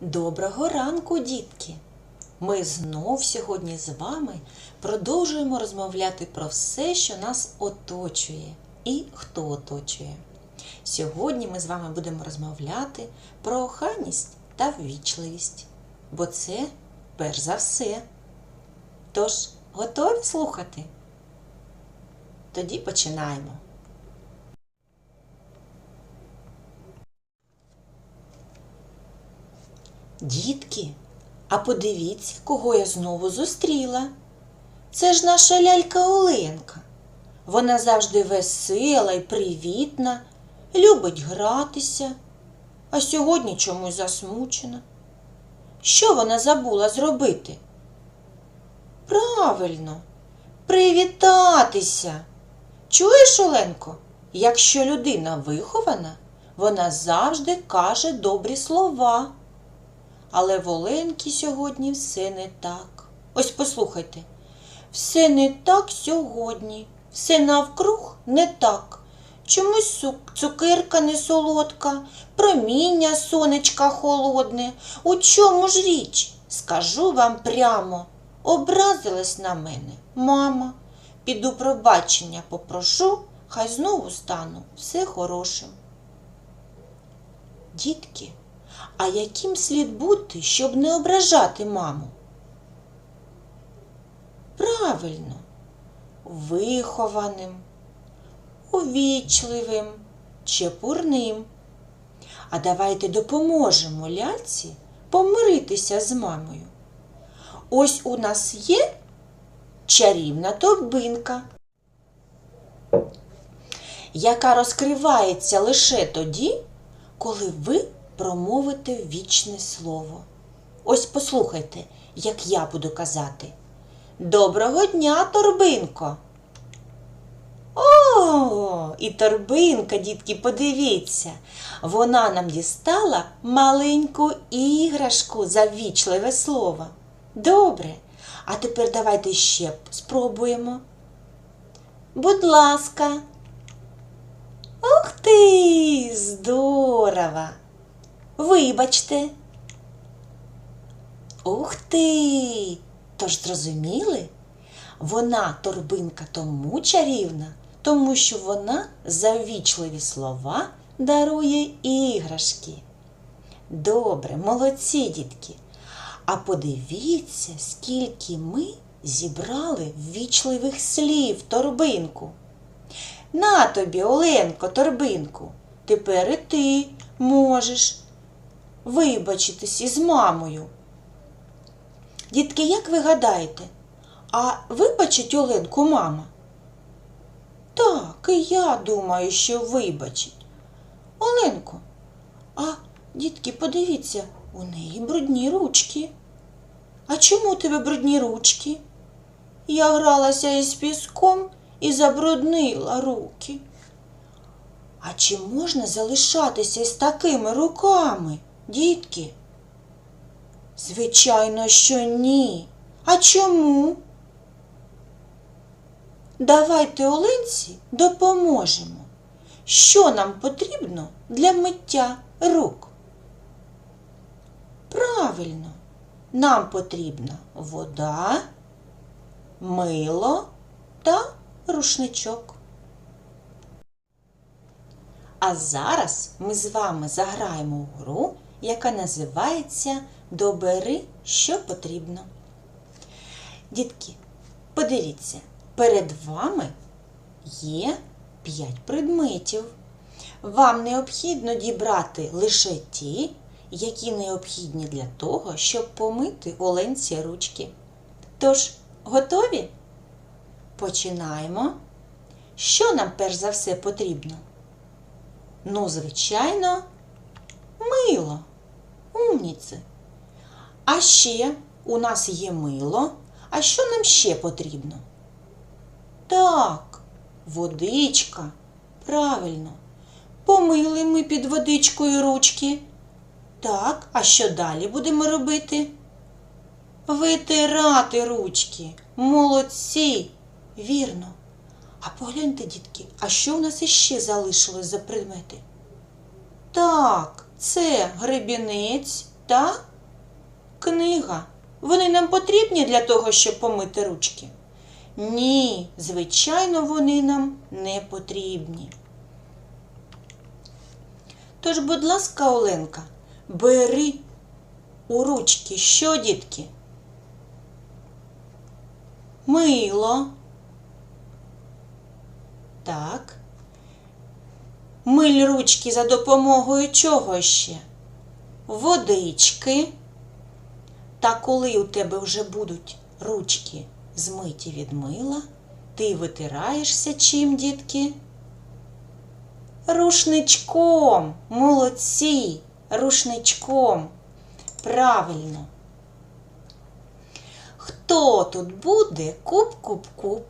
Доброго ранку, дітки! Ми знов сьогодні з вами продовжуємо розмовляти про все, що нас оточує і хто оточує. Сьогодні ми з вами будемо розмовляти про охайність та ввічливість, бо це перш за все. Тож, готові слухати? Тоді починаємо. Дітки, а подивіться, кого я знову зустріла. Це ж наша лялька Оленка. Вона завжди весела і привітна, любить гратися, а сьогодні чомусь засмучена. Що вона забула зробити? Правильно, привітатися. Чуєш, Оленко, якщо людина вихована, вона завжди каже добрі слова. Але в Оленки сьогодні все не так. Ось послухайте. Все не так сьогодні, все навкруг не так. Чомусь цукерка не солодка, проміння сонечка холодне. У чому ж річ? Скажу вам прямо. Образилась на мене, мама. Піду пробачення попрошу, хай знову стану все хорошим. Дітки, а яким слід бути, щоб не ображати маму? Правильно, вихованим, увічливим, чепурним. А давайте допоможемо ляльці помиритися з мамою. Ось у нас є чарівна торбинка, яка розкривається лише тоді, коли ви промовите вічне слово. Ось послухайте, як я буду казати. Доброго дня, торбинко! О, і торбинка, дітки, подивіться, вона нам дістала маленьку іграшку за вічливе слово. Добре, а тепер давайте ще спробуємо. Будь ласка. Ух ти! Здорово! Вибачте. Ух ти! Тож зрозуміли? Вона торбинка тому чарівна, тому що вона за вічливі слова дарує іграшки. Добре, молодці, дітки. А подивіться, скільки ми зібрали ввічливих слів торбинку. На тобі, Оленко, торбинку. Тепер і ти можеш вибачитись із мамою. Дітки, як ви гадаєте, а вибачить Оленку мама? Так, і я думаю, що вибачить. Оленко, а дітки, подивіться, у неї брудні ручки. А чому у тебе брудні ручки? Я гралася із піском і забруднила руки. А чи можна залишатися з такими руками, дітки? Звичайно, що ні. А чому? Давайте Оленці допоможемо. Що нам потрібно для миття рук? Правильно, нам потрібна вода, мило та рушничок. А зараз ми з вами заграємо в гру, яка називається Добери, що потрібно. Дітки, подивіться, перед вами є 5 предметів. Вам необхідно дібрати лише ті, які необхідні для того, щоб помити оленці ручки. Тож, готові? Починаємо. Що нам перш за все потрібно? Ну, звичайно, мило. Умніці. А ще у нас є мило. А що нам ще потрібно? Так, водичка. Правильно. Помили ми під водичкою ручки. Так, а що далі будемо робити? Витирати ручки. Молодці. Вірно. А погляньте, дітки, а що в нас іще залишилось за предмети? Так, це гребінець, та книга. Вони нам потрібні для того, щоб помити ручки? Ні, звичайно, вони нам не потрібні. Тож, будь ласка, Оленка, бери у ручки що, дітки? Мило. Так. Миль ручки за допомогою чого ще? Водички. Та коли у тебе вже будуть ручки змиті від мила, ти витираєшся чим, дітки? Рушничком. Молодці. Рушничком. Правильно. Хто тут буде куп-куп-куп?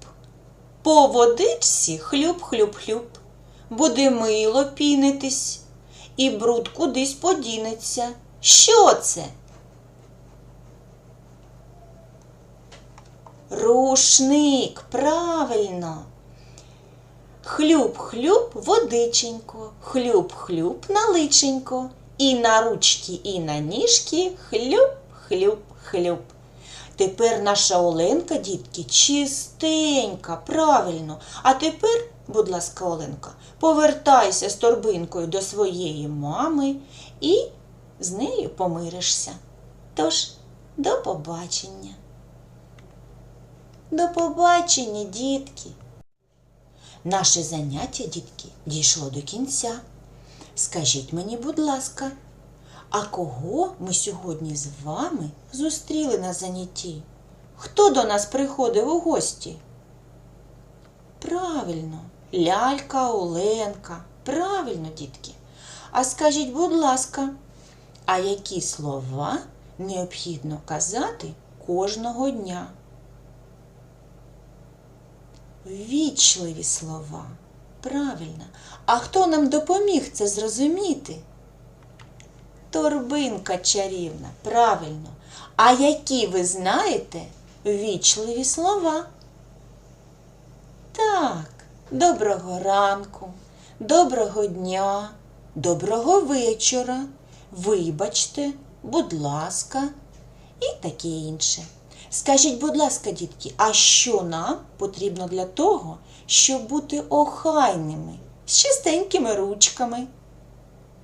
По водичці хлюб-хлюб-хлюб. Буде мило пінитись, і бруд кудись подінеться. Що це? Рушник, правильно. Хлюб-хлюб водиченько, хлюб-хлюб на личенько, і на ручки, і на ніжки хлюб-хлюб-хлюб. Тепер наша Оленка, дітки, чистенька, правильно. А тепер, будь ласка, Оленка, повертайся з торбинкою до своєї мами і з нею помиришся. Тож, до побачення. До побачення, дітки. Наше заняття, дітки, дійшло до кінця. Скажіть мені, будь ласка, а кого ми сьогодні з вами зустріли на занятті? Хто до нас приходив у гості? Правильно, лялька Оленка. Правильно, дітки. А скажіть, будь ласка, а які слова необхідно казати кожного дня? Вічливі слова. Правильно. А хто нам допоміг це зрозуміти? Торбинка чарівна, правильно. А які ви знаєте вічливі слова? Так, доброго ранку, доброго дня, доброго вечора, вибачте, будь ласка, і таке інше. Скажіть, будь ласка, дітки, а що нам потрібно для того, щоб бути охайними, з чистенькими ручками?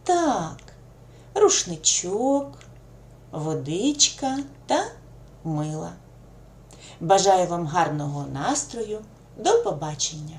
Так, рушничок, водичка та мила. Бажаю вам гарного настрою. До побачення!